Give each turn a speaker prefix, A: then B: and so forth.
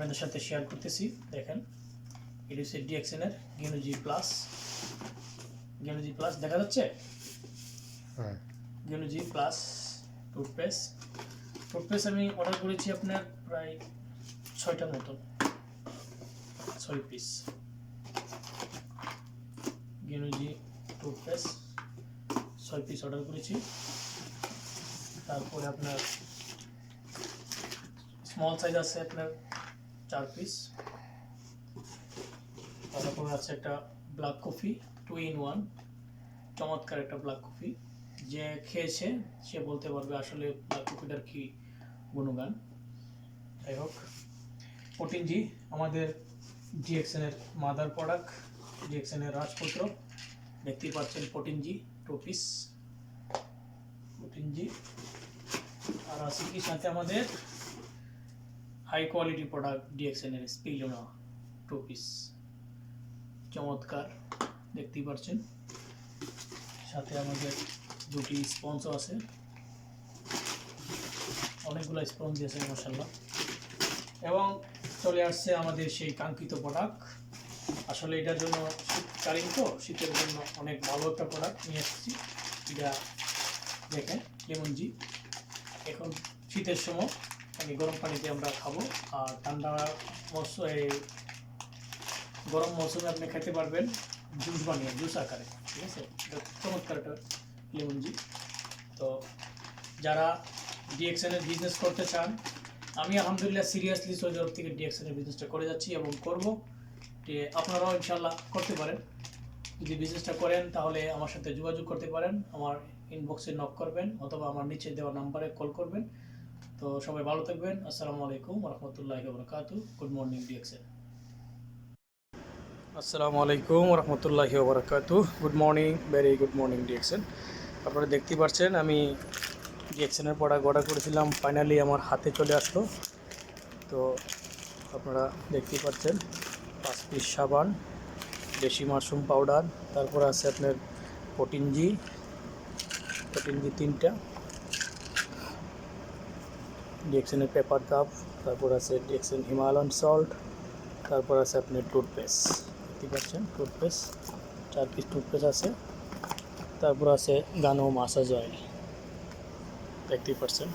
A: আপনাদের সাথে শেয়ার করতেছি দেখেন। এটি হচ্ছে ডিএক্সএনের গেনুজি প্লাস গেনুজি প্লাস দেখা যাচ্ছে?
B: হ্যাঁ।
A: গেনুজি প্লাস টুথপেস্ট টুথপেস্ট আমি অর্ডার করেছি আপনার প্রায় ছয়টার মতো। ছয় পিস গেনুজি টুথপেস্ট ছয় পিস অর্ডার করেছি। তারপরে আপনার স্মল সাইজ আছে আপনার চার পিস তারপরে আছে একটা black coffee two in one চমৎকার একটা ব্ল্যাক কফি যে খেয়েছে, সে বলতে পারবে আসলে ব্ল্যাক কফিটার কি গুণগান। যাই হোক প্রোটিন জি, আমাদের ডিএক্সএনের মাদার প্রোডাক্ট ডিএক্সএনের রাজপুত্র। দেখতেই পাচ্ছেন protein G two piece protein G, আর আছে কি সাথে আমাদের? হাই কোয়ালিটি প্রোডাক্ট ডিএক্সএনের স্পিলোনা টু পিস চমৎকার, দেখতেই পাচ্ছেন সাথে আমাদের দুটি স্পঞ্জও আছে। অনেকগুলো স্পঞ্জ দিয়েছে মশাল্লা এবং চলে আসছে আমাদের সেই কাঙ্ক্ষিত প্রোডাক্ট আসলে এটার জন্য শীতকালীন তো, শীতের জন্য অনেক ভালো একটা প্রোডাক্ট নিয়ে এসেছি। এটা দেখেন লেমন জি এখন শীতের সময় মানে গরম পানিতে আমরা খাব। আর ঠান্ডা মৌসুম এই গরম মৌসুমে আপনি খেতে পারবেন জুস বানিয়ে, জুস আকারে, ঠিক আছে? চমৎকার একটা লেমন তো যারা ডিএক্সএনের বিজনেস করতে চান, আমি আলহামদুলিল্লাহ সিরিয়াসলি সৌদি আরব থেকে ডিএক্সএনের বিজনেসটা করে যাচ্ছি এবং করব। যে আপনারাও ইনশাল্লাহ করতে পারেন। যদি বিজনেসটা করেন, তাহলে আমার সাথে যোগাযোগ করতে পারেন। আমার ইনবক্সে নক করবেন, অথবা আমার নিচে দেওয়া নাম্বারে কল করবেন। তো সবাই ভালো থাকবেন। আসসালামু আলাইকুম রহমতুল্লাহ বরকাতু গুড মর্নিং ডিএক্সএন আসসালামু আলাইকুম রহমতুল্লাহি বরকাতু good morning very good morning DXN আপনারা দেখতে পাচ্ছেন আমি ডিএক্সএনের প্রোডাক্ট অর্ডার করেছিলাম। ফাইনালি আমার হাতে চলে আসলো। তো আপনারা দেখতেই পাচ্ছেন, পাঁচ পিস সাবান, দেশি মাশরুম পাউডার তারপর আছে আপনার প্রোটিন জি। প্রোটিন জি তিনটা। ডিএক্সএনের পেপার কাপ তারপর আছে ডিএক্সএন হিমালয়ান সল্ট তারপর আছে আপনার টুথপেস্ট দেখতে পাচ্ছেন? টুথপেস্ট চার পিস টুথপেস্ট আছে। তারপর আছে গানো মাসাজ অয়েল দেখতেই পাচ্ছেন?